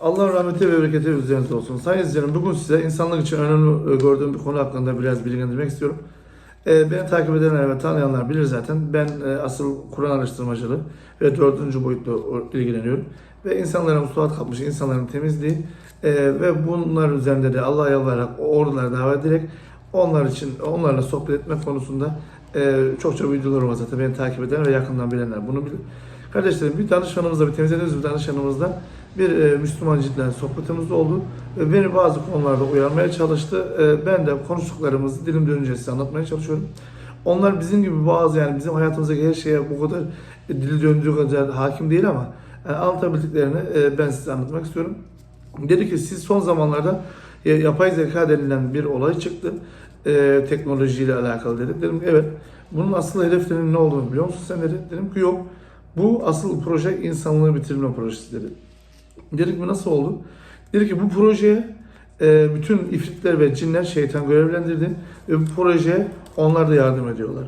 Allah'ın rahmeti ve bereketi üzerinize olsun. Sayın izleyicilerim bugün size insanlık için önemli e, gördüğüm bir konu hakkında biraz bilgilendirmek istiyorum. E, Beni takip edenler ve tanıyanlar bilir zaten. Ben e, asıl Kur'an araştırmacılığı ve dördüncü boyutla ilgileniyorum. Ve insanlara musallat kapmış, insanların temizliği e, ve bunlar üzerinde de Allah'a yalvararak, ordulara davet ederek onlar için, onlarla sohbet etmek konusunda e, çokça videolarım var zaten. Beni takip eden ve yakından bilenler bunu bilir. Kardeşlerim bir danışmanımızla, bir temizlediğimiz bir danışmanımızla bir e, Müslüman cidden sohbetimiz oldu. Ve beni bazı konularda uyarmaya çalıştı. E, ben de konuştuklarımızı dilim dönünce size anlatmaya çalışıyorum. Onlar bizim gibi bazı yani bizim hayatımızdaki her şeye bu kadar e, dili döndüğü kadar hakim değil ama yani anlatabildiklerini e, ben size anlatmak istiyorum. Dedi ki siz son zamanlarda e, yapay zeka denilen bir olay çıktı. E, teknolojiyle alakalı dedi. Dedim evet. Bunun asıl hedeflerinin ne olduğunu biliyor musun sen dedi. Dedim ki yok. Bu asıl proje insanlığı bitirme projesi dedi. Dedik mi nasıl oldu? Dedi ki bu projeye e, bütün ifritler ve cinler şeytan görevlendirdi ve bu projeye onlar da yardım ediyorlar.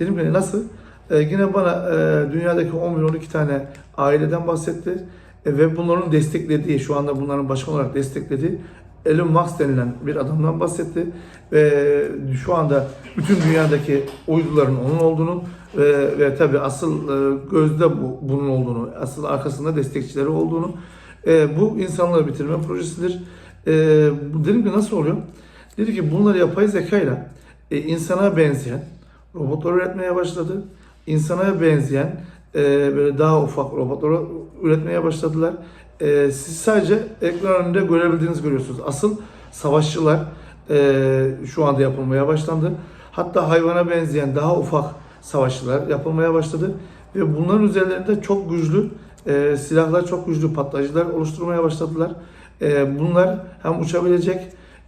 Dedim ki nasıl? E, yine bana e, dünyadaki 11-12 tane aileden bahsetti E, ve bunların desteklediği, şu anda bunların başkan olarak desteklediği Elon Musk denilen bir adamdan bahsetti ve şu anda bütün dünyadaki uyduların onun olduğunu ve, ve tabi asıl e, gözde bu, bunun olduğunu, asıl arkasında destekçileri olduğunu e, bu insanları bitirme projesidir. E, dedim ki nasıl oluyor? Dedi ki bunları yapay zekayla e, insana benzeyen robotlar üretmeye başladı. İnsana benzeyen e, böyle daha ufak robotları üretmeye başladılar. E, siz sadece ekran önünde görebildiğinizi görüyorsunuz. Asıl savaşçılar e, şu anda yapılmaya başlandı. Hatta hayvana benzeyen daha ufak savaşçılar yapılmaya başladı. Ve bunların üzerlerinde çok güçlü e, silahlar, çok güçlü patlayıcılar oluşturmaya başladılar. E, bunlar hem uçabilecek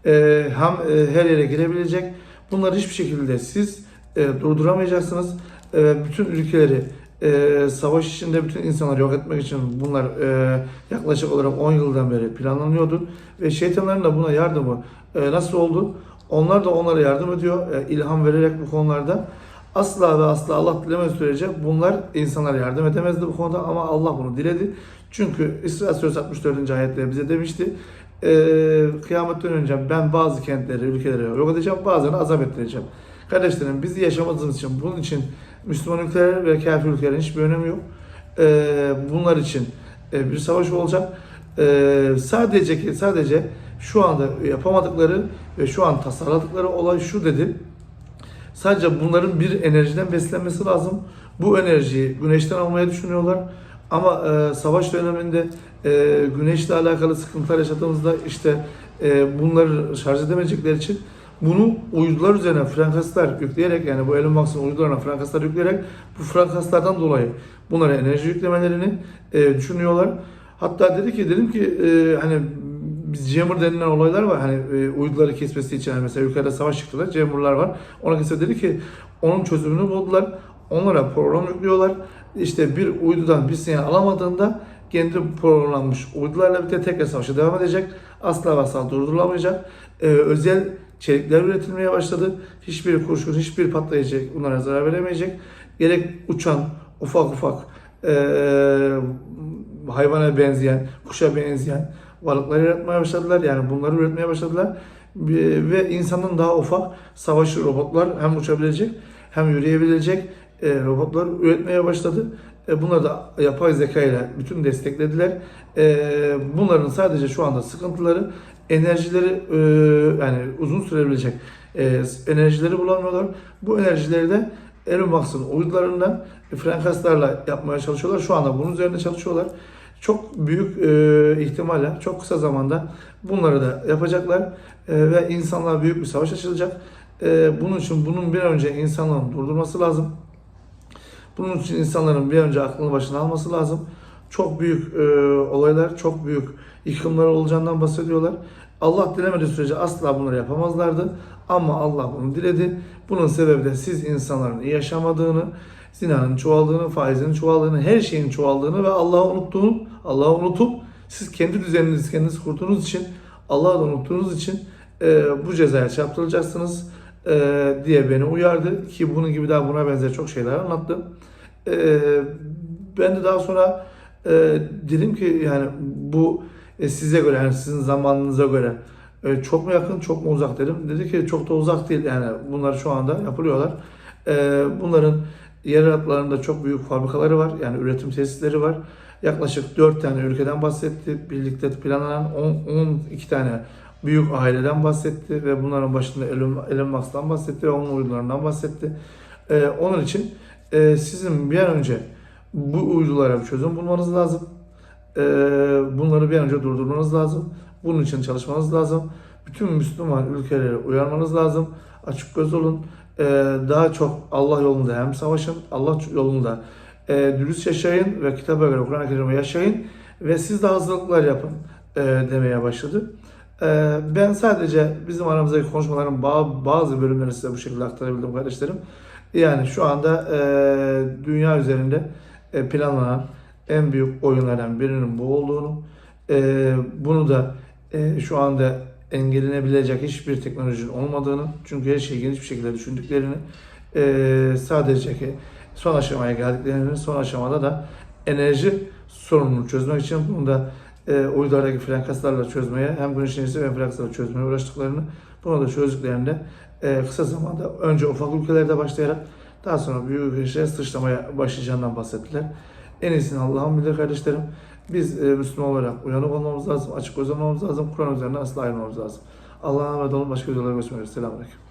e, hem e, her yere girebilecek. Bunları hiçbir şekilde siz e, durduramayacaksınız. E, bütün ülkeleri e, savaş içinde bütün insanları yok etmek için bunlar e, yaklaşık olarak 10 yıldan beri planlanıyordu. Ve şeytanların da buna yardımı e, nasıl oldu? Onlar da onlara yardım ediyor. E, ilham vererek bu konularda. Asla ve asla Allah dilemez sürece bunlar insanlara yardım edemezdi bu konuda ama Allah bunu diledi. Çünkü İsra Suresi 64. ayette bize demişti. E, kıyametten önce ben bazı kentleri, ülkeleri yok edeceğim, bazılarını azap ettireceğim. Kardeşlerim biz yaşamadığımız için bunun için Müslüman ülkeler ve kafir ülkelerin hiçbir önemi yok. E, bunlar için e, bir savaş olacak. E, sadece sadece şu anda yapamadıkları ve şu an tasarladıkları olay şu dedi. Sadece bunların bir enerjiden beslenmesi lazım. Bu enerjiyi güneşten almayı düşünüyorlar. Ama e, savaş döneminde e, güneşle alakalı sıkıntılar yaşadığımızda işte e, bunları şarj edemeyecekleri için bunu uydular üzerine frekanslar yükleyerek yani bu Elon Musk'ın uydularına frekanslar yükleyerek bu frekanslardan dolayı bunlara enerji yüklemelerini e, düşünüyorlar. Hatta dedi ki dedim ki e, hani biz jammer denilen olaylar var hani e, uyduları kesmesi için hani mesela yukarıda savaş çıktılar jammerlar var. Ona kesin dedi ki onun çözümünü buldular. Onlara program yüklüyorlar. İşte bir uydudan bir sinyal alamadığında kendi programlanmış uydularla birlikte tekrar savaşa devam edecek. Asla ve asla durdurulamayacak. Ee, özel çelikler üretilmeye başladı. Hiçbir kurşun, hiçbir patlayıcı bunlara zarar veremeyecek. Gerek uçan ufak ufak ee, hayvana benzeyen, kuşa benzeyen varlıklar üretmeye başladılar. Yani bunları üretmeye başladılar. Ve insanın daha ufak savaşçı robotlar hem uçabilecek hem yürüyebilecek e, robotlar üretmeye başladı. E, bunları da yapay zeka ile bütün desteklediler. E, bunların sadece şu anda sıkıntıları enerjileri yani uzun sürebilecek enerjileri bulamıyorlar. Bu enerjileri de Elon Musk'ın uydularından frekanslarla yapmaya çalışıyorlar. Şu anda bunun üzerinde çalışıyorlar. Çok büyük e, ihtimalle çok kısa zamanda bunları da yapacaklar E, ve insanlar büyük bir savaş açılacak. E, bunun için bunun bir önce insanlığın durdurması lazım. Bunun için insanların bir önce aklını başına alması lazım. Çok büyük e, olaylar, çok büyük yıkımlar olacağından bahsediyorlar. Allah dilemediği sürece asla bunları yapamazlardı. Ama Allah bunu diledi. Bunun sebebi de siz insanların yaşamadığını, zinanın çoğaldığını, faizin çoğaldığını, her şeyin çoğaldığını ve Allah'ı unuttuğunu, Allah'ı unutup siz kendi düzeninizi kendiniz kurduğunuz için, Allah'ı da unuttuğunuz için e, bu cezaya çarptırılacaksınız e, diye beni uyardı ki bunun gibi daha buna benzer çok şeyler anlattı. E, ben de daha sonra e, dedim ki yani bu e, size göre yani sizin zamanınıza göre e, çok mu yakın çok mu uzak dedim. Dedi ki çok da uzak değil yani bunlar şu anda yapılıyorlar. E, bunların yer altlarında çok büyük fabrikaları var yani üretim tesisleri var. Yaklaşık 4 tane ülkeden bahsetti. Birlikte planlanan 10, 12 tane büyük aileden bahsetti ve bunların başında Elon, Elon Musk'tan bahsetti ve onun uydularından bahsetti. Ee, onun için e, sizin bir an önce bu uydulara bir çözüm bulmanız lazım. Ee, bunları bir an önce durdurmanız lazım. Bunun için çalışmanız lazım. Bütün Müslüman ülkeleri uyarmanız lazım. Açık göz olun. Ee, daha çok Allah yolunda hem savaşın, Allah yolunda e, dürüst yaşayın ve kitaba göre Kur'an-ı Kerim'i yaşayın ve siz de hazırlıklar yapın e, demeye başladı. E, ben sadece bizim aramızdaki konuşmaların ba- bazı bölümlerini size bu şekilde aktarabildim kardeşlerim. Yani şu anda e, dünya üzerinde e, planlanan en büyük oyunlardan birinin bu olduğunu, e, bunu da e, şu anda engellenebilecek hiçbir teknolojinin olmadığını, çünkü her şeyi geniş bir şekilde düşündüklerini, e, sadece ki son aşamaya geldiklerini, son aşamada da enerji sorununu çözmek için bunu da e, uydulardaki frekanslarla çözmeye, hem güneş enerjisi hem frekanslarla çözmeye uğraştıklarını, bunu da çözdüklerinde e, kısa zamanda önce ufak ülkelerde başlayarak daha sonra büyük ülkelere sıçramaya başlayacağından bahsettiler. En iyisini Allah'ın bilir kardeşlerim. Biz e, Müslüman olarak uyanık olmamız lazım, açık göz lazım, Kur'an üzerine asla ayrılmamız lazım. Allah'a emanet olun, başka görüşmek üzere. Selamünaleyküm.